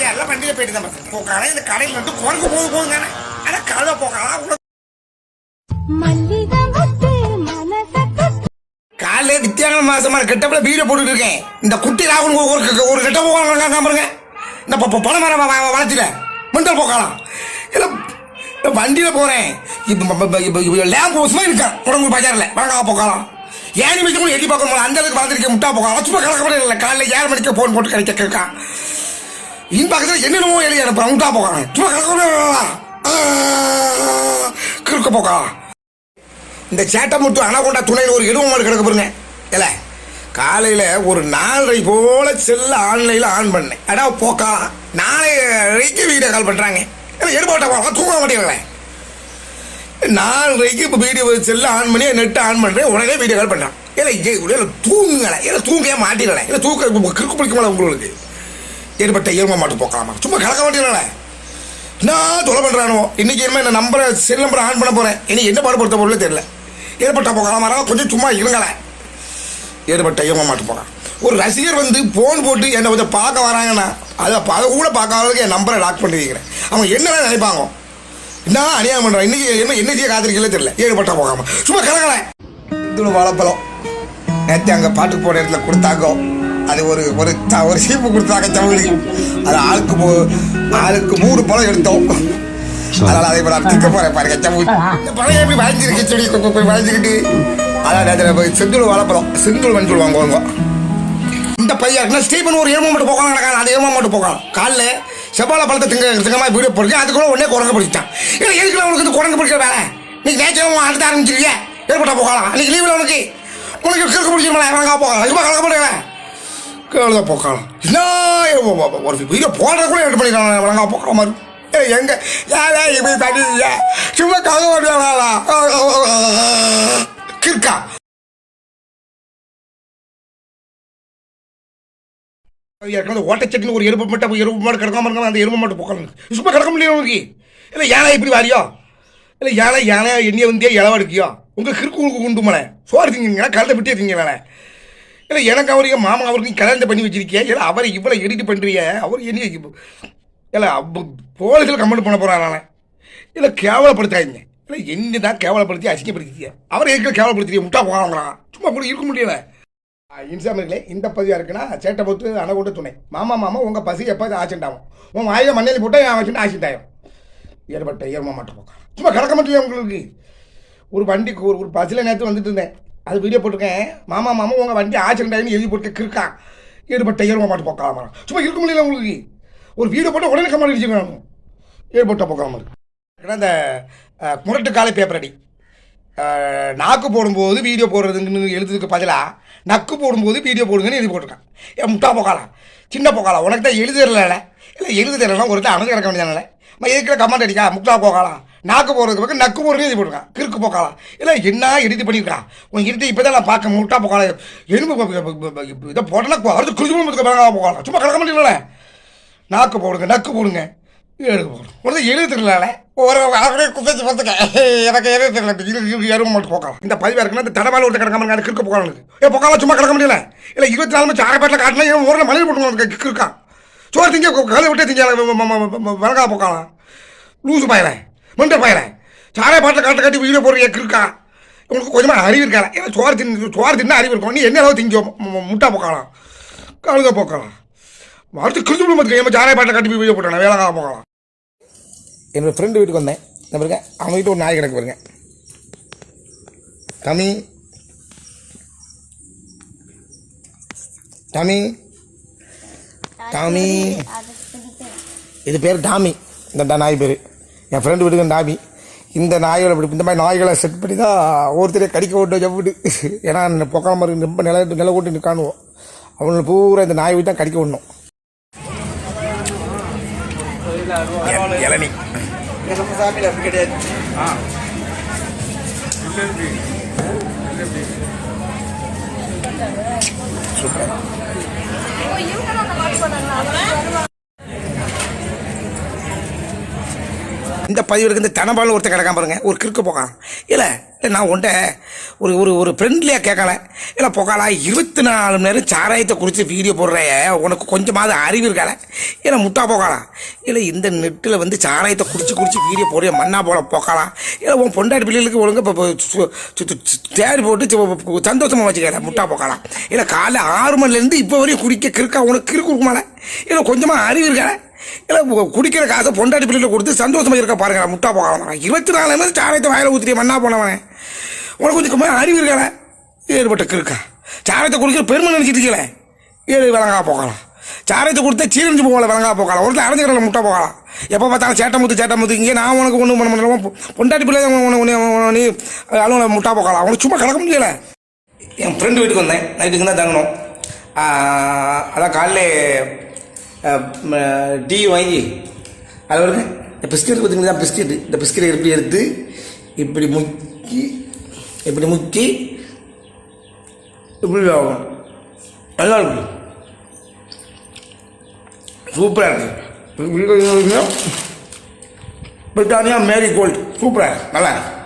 எல்லாம் வண்டியில போயிட்டு தான் பார்த்தேன் இந்த கடையில் வந்து குறைக்கு போக போகுங்க ஆனா கழுத போக்கலாம் மல்லிகை காலைல மனசத்து மாசமான கெட்டப்பல வீடியோ போட்டுட்டு இருக்கேன். இந்த குட்டி ராகுல் ஒரு ஒரு கெட்ட போவாங்க பாருங்க. இந்த ப- ப- வளர்ச்சியில மண்டல் போக்கலாம். இல்ல வண்டியில போறேன். இப்போ லேம்ப் ஹவுஸ்மா இருக்கேன். குடங்கு பஜார்ல. வாங்க போக்கலாம் ஏழு மணிக்கு கூட எட்டி பார்க்கணும் அந்த அளவுக்கு வளர்ந்துருக்கேன் முட்டா போகலாம். சும்மா கலக்கப்பட இல்லை. காலையில் ஏழு மணிக்கு ஃபோன் போட்டு கிடைக்க கேட்கான் இன் பக்கத்தில் என்னென்னமோ எழுதி அனுப்புறேன். முட்டா போக்கலாம் சும்மா கிறுக்க போக்கா. இந்த சேட்டை மட்டும் அனகொண்டா துணையில் ஒரு எலும்பு கிடக்க பாருங்க. இல்லை காலையில் ஒரு நாலரை போல செல்ல ஆன்லைனில் ஆன் பண்ணேன். அடா போக்கா நாளைக்கு வீடியோ கால் பண்ணுறாங்க இல்லை எடுப்பாட்ட போகலாம் தூங்க மாட்டேங்களே நாலரைக்கு இப்போ வீடியோ செல்ல ஆன் பண்ணி நெட் ஆன் பண்ணுறேன் உடனே வீடியோ கால் பண்ணுறான் இல்லை இல்லை தூங்குங்களேன் இல்லை தூங்கவே மாட்டேங்களேன் இல்லை தூக்க கிறுக்கு பிடிக்க மாட்டேன் உங்களுக்கு? ஏற்பட்ட இயல்பை மாட்டு போக்கலாமா? சும்மா கலக்க மாட்டீங்களே நான் தொலை பண்ணுறானோ இன்னைக்கு என்ன இந்த நம்பரை செல் நம்பரை ஆன் பண்ண போகிறேன் இனி என்ன பாடுபடுத்த பொருளே தெரியல. ஏற்பட்ட போகலாமா கொஞ்சம் சும்மா இருங்களேன் ஏற்பட்ட இயங்க மாட்டு போகலாம் ஒரு ரசிகர் வந்து ஃபோன் போட்டு என்னை கொஞ்சம் பார்க்க வராங்கன்னா அதை அதை கூட பார்க்காததுக்கு என் நம்பரை லாக் பண்ணி வைக்கிறேன். அவங்க என்னென்ன நினைப்பாங்க? என்ன அநியாயம் பண்ணுறான் இன்னைக்கு என்ன என்ன செய்ய காத்திருக்கல தெரியல. ஏற்பட்ட போகாமல் சும்மா கலக்கலை. இது வாழைப்பழம். நேற்று அங்கே பாட்டுக்கு போன இடத்துல கொடுத்தாங்க. அது ஒரு ஒரு த- ஒரு சீப்பு கொடுத்தாங்க தமிழ். அது ஆளுக்கு ஆளுக்கு மூணு பழம் எடுத்தோம். அதனால அதை இப்போ நான் திக்க போறேன் பாருங்க தமிழ். இந்த பழம் எப்படி வளைஞ்சிருக்கு செடி? கொ- கொ- வளைஞ்சிக்கிட்டு. அதான் அதில் போய் செந்தூள் வாழைப்பழம் செந்தூள் சொல்லுவாங்க அவங்க இந்த பையன் ஸ்டீபன் ஒரு ஏமா மட்டும் போகலாம் நடக்காது அந்த ஏமா மட்டும் போகலாம். காலைல செவ்வாழை பழத்தை திங்க திங்கமாக வீடியோ போடுங்க அதுக்குள்ள உடனே குரங்கு பிடிச்சிட்டான். இல்லை எதுக்குள்ள உனக்கு இந்த குரங்கு பிடிக்கிற வேலை? நீ நேச்சரும் அடுத்த ஆரம்பிச்சிருக்கிய? ஏற்பட்டா போகலாம். அன்னைக்கு லீவில் உனக்கு. உனக்கு கிழக்கு பிடிச்சிருமா வழங்கா போகலாம். இப்போ கலக்க கேளுத போக்காளம்? என்ன? ஒரு வீடியோ போடுற கூட எடுத்து பண்ணிக்கலாம் வழங்கா போக்கிற மாதிரி ஏய் எங்க? ஏழை இப்படி தண்ணி சும்மா கலக்க முடியாதா கிறுக்கா. ஏற்கனவே ஓட்டச்சட்டில் ஒரு எறும்பு மட்டும் எறும்பு மாடு கிடக்காம இருக்காம அந்த எறும்பு மட்டும் போக்கணும் சும்மா கிடக்க முடியும் உனக்கு. இல்லை யானை இப்படி வாரியோ? இல்லை யானை யானை எண்ணியை வந்தியா இளவ எடுக்கியோ உங்கள் கிறுக்கு உங்களுக்கு உண்டு மலை. சோறு திங்கிங்களா கலந்த விட்டே திங்களே இல்லை எனக்கு அவருக்கு மாமா அவருக்கு கல்யாணத்தை பண்ணி வச்சிருக்கியா? இல்லை அவரை இவ்வளோ எடிட் பண்ணுறிய அவர் என்ன இல்லை போலீஸில் கமெண்ட் பண்ண போகிறான் இல்லை கேவலப்படுத்தாதீங்க. இல்லை என்ன தான் கேவலப்படுத்தி அசிங்கப்படுத்திய அவரை எதுக்கு கேவலப்படுத்திய முட்டா போகிறாங்களாம் சும்மா கூட இருக்க முடியல. இன்சாமர்களே இந்த பதிவாக இருக்குன்னா சேட்டை பொத்து அணகூட்ட துணை. மாமா மாமா உங்கள் பசி எப்போ ஆக்சிடென்ட் உன் வாயில் மண்ணில் போட்டால் என் வச்சுட்டு ஆக்சிடென்ட் ஆகும் ஏற்பட்ட ஏர்மா மாட்டோம் சும்மா கிடக்க மாட்டேங்க உங்களுக்கு? ஒரு வண்டிக்கு ஒரு ஒரு பஸ்ஸில் நேற்று வந்துட்டு இருந்தேன். அது வீடியோ போட்டிருக்கேன். மாமா மாமா உங்கள் வண்டி ஆக்சிடென்ட் ஆகின்னு எழுதி போட்டு கிறுக்கா. ஏற்பட்ட ஏறுவ மாட்டு போக்காம. சும்மா இருக்க முடியல உங்களுக்கு. ஒரு வீடியோ போட்டு உடனே கமெண்ட் அடிச்சுக்கணும் ஏற்பட்ட போக்காம இருக்கு. இந்த முரட்டு காலை பேப்பர் அடி. நாக்கு போடும்போது வீடியோ போடுறதுன்னு எழுதுறதுக்கு பதிலாக நக்கு போடும்போது வீடியோ போடுங்கன்னு எழுதி போட்டிருக்கான். ஏன் முட்டா போக்காலாம் சின்ன போக்காலாம் உனக்கு தான் எழுத இல்லை? எழுத தெரியலனா ஒரு தான் அணுக கிடக்க வேண்டியதானே இருக்கிற கமெண்ட் அடிக்கா முட்டா போகலாம் நாக்கு போடுறதுக்கு பக்கம் நக்கு போகிறது எழுதி போட்டிருக்கான் கிறுக்கு போகலாம் இல்லை என்ன எழுதி பண்ணியிருக்கான் உன் இருட்டு இப்போ தான் நான் பார்க்க முட்டா போகலாம் எலும்பு இதை போட்டோன்னா அடுத்து குருஜுமத்துக்கு போகலாம் சும்மா கிடக்க மாட்டேங்களே? நாக்கு போடுங்க நக்கு போடுங்க. எழுது போடுங்க. உடனே எழுதி தெரியல ஒரு அப்படியே குப்பைச்சு பார்த்துக்க. எனக்கு எழுத தெரியல இருபது இரு மட்டும் போகலாம் இந்த பதிவாக இருக்குன்னா இந்த தடவால ஒருத்தர் கிடக்க எனக்கு கிறுக்க போகலாம் ஏ போகலாம் சும்மா கிடக்க முடியல இல்லை இருபத்தி நாலு மணி சாரப்பேட்டில் காட்டினா இவன் ஊரில் மலையில் போட்டு கிறுக்கான் சோறு திங்க கதை விட்டே திங்க வழங்கா போக்கலாம் லூசு பயலை மண்டை பயலை. சாரை பாட்டில் காட்ட காட்டி வீடியோ போடுற இருக்கா உங்களுக்கு கொஞ்சமாக அறிவு இருக்கா ஏன்னா சோறு தின்னு சோறு தின்னா அறிவு இருக்கும். நீ என்ன அளவு திங்கோ முட்டா போக்கலாம் கழுத போக்கலாம் மறுத்து கிறிஸ்துவ மத்துக்கு ஏமா ஜாரை பாட்டை கட்டி போய் வீடியோ போட்டானே? வேலை போகலாம் என்னோடய ஃப்ரெண்டு வீட்டுக்கு வந்தேன். இந்த பாருங்க அவங்க வீட்டு ஒரு நாய் கிடக்கு பாருங்க. தமி டாமி. டாமி. இது பேர் டாமி. இந்த நாய் பேர். என் ஃப்ரெண்டு வீட்டுக்கு டாமி. இந்த நாய்களை இப்படி இந்த மாதிரி நாய்களை செட் பண்ணி தான் ஒருத்தரே கடிக்க விட்டு ஜப்பிட்டு ஏன்னா இந்த பொக்கால ரொம்ப நில நில கூட்டி நிற்கானுவோம் அவங்களை பூரா இந்த நாய் தான் கடிக்க விடணும். கிடையாது சூப்பர். இந்த பதிவிற்கு இந்த தனபால் ஒருத்தர் கிடக்காம பாருங்க. ஒரு கிறுக்கு போகலாம் இல்லை இல்லை நான் உன்ட்ட ஒரு ஒரு ஒரு ஃப்ரெண்ட்லியாக கேட்கல இல்லை போக்காலா இருபத்தி நாலு மணி நேரம் சாராயத்தை குறித்து வீடியோ போடுற. உனக்கு கொஞ்சமாவது அறிவு இருக்கால? இல்லை முட்டா போகலாம் இல்லை இந்த நெட்டில் வந்து சாராயத்தை குடிச்சு குடிச்சு வீடியோ போடுற மண்ணா போல போக்கலாம் இல்லை உன் பொண்டாட்டி பிள்ளைகளுக்கு ஒழுங்கு இப்போ தேடி போட்டு சந்தோஷமாக வச்சுக்கல முட்டா போக்கலாம் இல்லை காலைல ஆறு மணிலேருந்து இப்போ வரையும் குடிக்க கிறுக்கா உனக்கு கிறுக்கு இருக்குமால இல்லை கொஞ்சமாக அறிவு இருக்கால? இல்லை குடிக்கிற காசை பொண்டாட்டி பிள்ளைல கொடுத்து சந்தோஷமா இருக்க பாருங்க முட்டா போகலாம் இருபத்தி நாலு மணி சாராயத்தை வாயில் ஊற்றிட்டு மண்ணா போனவன். உனக்கு கொஞ்சம் கம்மியாக அறிவு இருக்கால ஏற்பட்ட கிருக்கா சாராயத்தை குடிக்கிற பெருமை நினச்சிட்டு இருக்கல ஏழு விலங்கா போகலாம். சாராயத்தை கொடுத்தா சீரஞ்சு போகல விலங்கா போகலாம். ஒருத்தர் அரைஞ்சிக்கிறல முட்டை போகலாம். எப்போ பார்த்தாலும் சேட்டை முத்து சேட்டை முத்து. இங்கே நான் உனக்கு ஒன்றும் பண்ண முடியல. பொண்டாட்டி பிள்ளை உனக்கு நீ அலுவலக முட்டா போகலாம். உனக்கு சும்மா கிடக்க முடியல. என் ஃப்ரெண்டு வீட்டுக்கு வந்தேன். நைட்டுக்கு தான் தங்கணும். அதான் காலைல டீ வாங்கி அதில் வருங்க இந்த பிஸ்கெட் பார்த்தீங்கன்னா பிஸ்கெட்டு இந்த பிஸ்கெட்டை எப்படி எடுத்து இப்படி முக்கி இப்படி முக்கி இப்படி ஆகும் நல்லா இருக்கு. சூப்பராக இருக்குது பிரிட்டானியா மேரி கோல்ட் சூப்பராக நல்லா இருக்குது